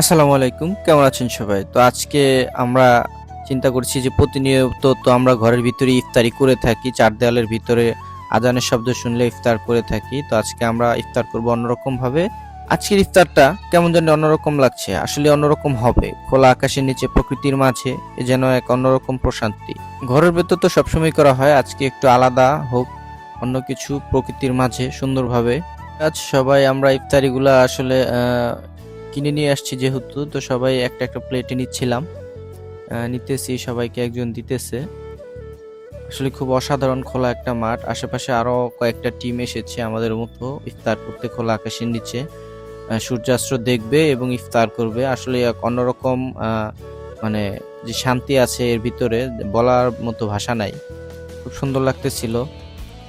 আসসালামু আলাইকুম, কেমন আছেন সবাই? তো আজকে আমরা চিন্তা করছি যে প্রতিনিয়ত তো আমরা ঘরের ভিতরে ইফতারি করে থাকি, চার দেওয়ালের ভিতরে আজানের শব্দ শুনলে ইফতার করে থাকি। তো আজকে আমরা ইফতার করব অন্যরকম ভাবে আজকের ইফতারটা কেমন যেন অন্যরকম লাগছে, আসলে অন্যরকম হবে। খোলা আকাশের নিচে প্রকৃতির মাঝে এ যেন এক অন্যরকম প্রশান্তি। ঘরের ভেতর তো সবসময় করা হয়, আজকে একটু আলাদা হোক, অন্য কিছু প্রকৃতির মাঝে সুন্দরভাবে। আজ সবাই আমরা ইফতারিগুলা আসলে কিনে নিয়ে আসছি যেহেতু, তো সবাই একটা একটা প্লেটে নিচ্ছিলাম। নিতেছি, সবাইকে একজন দিতেছে। আসলে খুব অসাধারণ খোলা একটা মাঠ। আশেপাশে আরও কয়েকটা টিম এসেছে আমাদের মতো, ইফতার করতে খোলা আকাশের নিচে। সূর্যাস্ত দেখবে এবং ইফতার করবে। আসলে এক অন্যরকম মানে যে শান্তি আছে এর ভিতরে বলার মতো ভাষা নাই। খুব সুন্দর লাগতেছিল।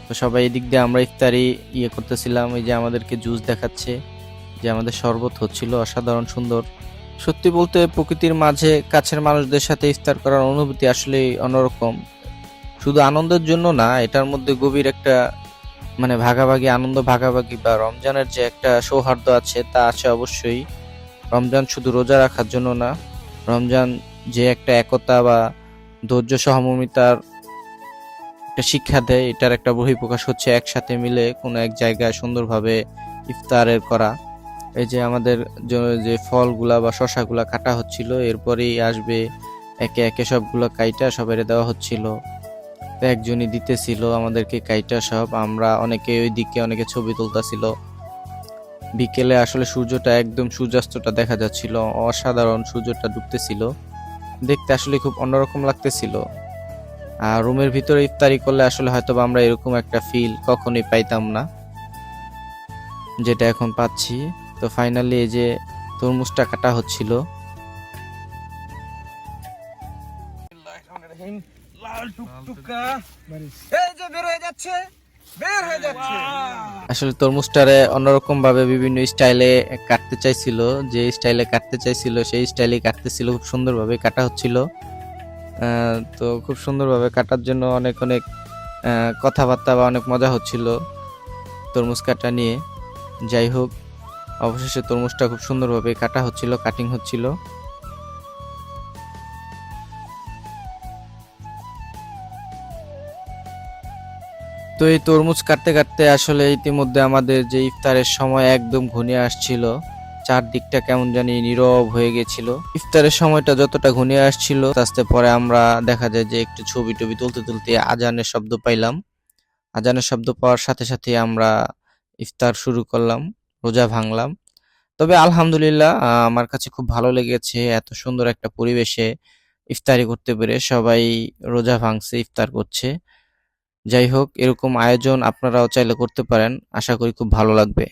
তো সবাই এদিক দিয়ে আমরা ইফতারি ইয়ে করতেছিলাম, এই যে আমাদেরকে জুস দেখাচ্ছে। যে আমাদের শরবত হচ্ছিল অসাধারণ সুন্দর। সত্যি বলতে প্রকৃতির মাঝে কাছের মানুষদের সাথে ইফতার করার অনুভূতি আসলে অন্যরকম। শুধু আনন্দের জন্য না, এটার মধ্যে গভীর একটা মানে ভাগাভাগি, আনন্দ ভাগাভাগি বা রমজানের যে একটা সৌহার্দ্য আছে তা আছে অবশ্যই। রমজান শুধু রোজা রাখার জন্য না, রমজান যে একটা একতা বা ধৈর্য সহমর্মিতার একটা শিক্ষা দেয়, এটার একটা বহিঃপ্রকাশ হচ্ছে একসাথে মিলে কোনো এক জায়গায় সুন্দরভাবে ইফতারের করা। এই যে আমাদের যে ফলগুলা বা শশাগুলা কাটা হচ্ছিল, এরপরেই আসবে একে একে সবগুলো কাইটা সবাই দেওয়া হচ্ছিল। তো একজনই দিতেছিল আমাদেরকে কাইটা সব, আমরা অনেকে ওই দিকে অনেকে ছবি তুলতাছিল। বিকেলে আসলে সূর্যটা একদম সূর্যাস্তটা দেখা যাচ্ছিল, অসাধারণ সূর্যটা ডুবতেছিল। দেখতে আসলে খুব অন্যরকম লাগতেছিল। আর রুমের ভিতরে ইফতারি করলে আসলে হয়তো আমরা এরকম একটা ফিল কখনোই পাইতাম না। যেটা এখন পাচ্ছি। তো ফাইনালি এই যে তরমুজটা কাটা হচ্ছিল। আসলে তরমুজটারে অন্যরকম ভাবে বিভিন্ন স্টাইলে কাটতে চাইছিল যে স্টাইলে কাটতে চাইছিল সেই স্টাইলে কাটতেছিল খুব সুন্দরভাবে কাটা হচ্ছিল। তো খুব সুন্দরভাবে কাটার জন্য অনেক অনেক কথাবার্তা বা অনেক মজা হচ্ছিল তরমুজ কাটা নিয়ে। যাই হোক অবশেষে তরমুজটা খুব সুন্দরভাবে কাটা হচ্ছিল কাটিং হচ্ছিল। তো এই তরমুজ কাটতে কাটতে আসলে ইতিমধ্যে আমাদের যে ইফতারের সময় একদম ঘনিয়ে আসছিল, চারদিকটা কেমন জানি নীরব হয়ে গেছিল। ইফতারের সময়টা যতটা ঘনিয়ে আসছিল আস্তে পরে আমরা দেখা যায় যে একটু ছবি টবি তুলতে তুলতে আজানের শব্দ পাইলাম। আজানের শব্দ পাওয়ার সাথে সাথে আমরা ইফতার শুরু করলাম। রোজা ভাঙলাম। তবে আলহামদুলিল্লাহ আমার কাছে খুব ভালো লেগেছে এত সুন্দর একটা পরিবেশে ইফতারি করতে পেরে সবাই রোজা ভাঙছে, ইফতার করছে। যাই হোক, এরকম আয়োজন আপনারাও চাইলে করতে পারেন। আশা করি খুব ভালো লাগবে।